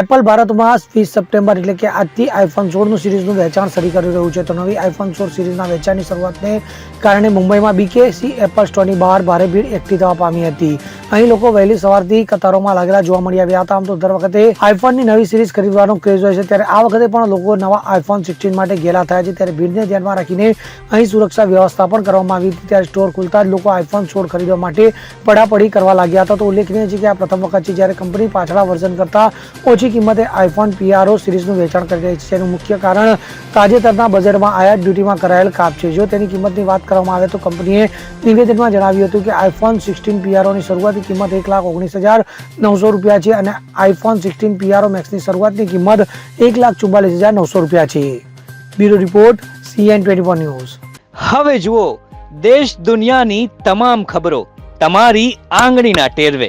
Apple ભારતમાં વીસ September એટલે કે આજથી આઈફોન સોળનું સિરીઝનું વેચાણ શરૂ કરી રહ્યું છે. તો નવી આઈફોન સોળ સિરીઝના વેચાણની શરૂઆતને કારણે મુંબઈમાં બીકેસી એપલ સ્ટોરની બહાર ભારે ભીડ એકઠી થવા પામી હતી. અહીં લોકો વહેલી સવારથી કતારોમાં લાગેલા જોવા મળી આવ્યા હતા. આમ તો દર વખતે આઈફોનની નવી સિરીઝ ખરીદવાનો ક્રેઝ હોય છે. ત્યારે આ વખતે પણ લોકો નવા આઈફોન સિક્સટીન માટે ઘેલા થયા છે. ત્યારે ભીડને ધ્યાનમાં રાખીને અહીં સુરક્ષા વ્યવસ્થા પણ કરવામાં આવી હતી. ત્યારે સ્ટોર ખુલતા જ લોકો આઈફોન સોળ ખરીદવા માટે પડાપડી કરવા લાગ્યા હતા. તો ઉલ્લેખનીય છે કે આ પ્રથમ વખત છે જ્યારે કંપની પાછલા વર્ઝન કરતાં ઓછી કિંમતે આઈફોન પીઆરઓ સિરીઝનું વેચાણ કરી રહી છે. તેનું મુખ્ય કારણ તાજેતરના બજેટમાં આયાત ડ્યુટીમાં કરાયેલ કાપ છે. જો તેની કિંમતની વાત કરવામાં આવે તો કંપનીએ નિવેદનમાં જણાવ્યું હતું કે આઈફોન સિક્સટીન પીઆરઓની શરૂઆતની કિંમત એક લાખ ઓગણીસ હજાર નવસો રૂપિયા છે અને આઈફોન સિક્સટીન પીઆરઓ મેક્સની શરૂઆતની કિંમત એક લાખ ચુમ્માલીસ હજાર નવસો રૂપિયા છે. Bureau report CN twenty four news. હવે જુઓ, દેશ દુનિયાની તમામ ખબરો તમારી આંગળીના ટેરવે.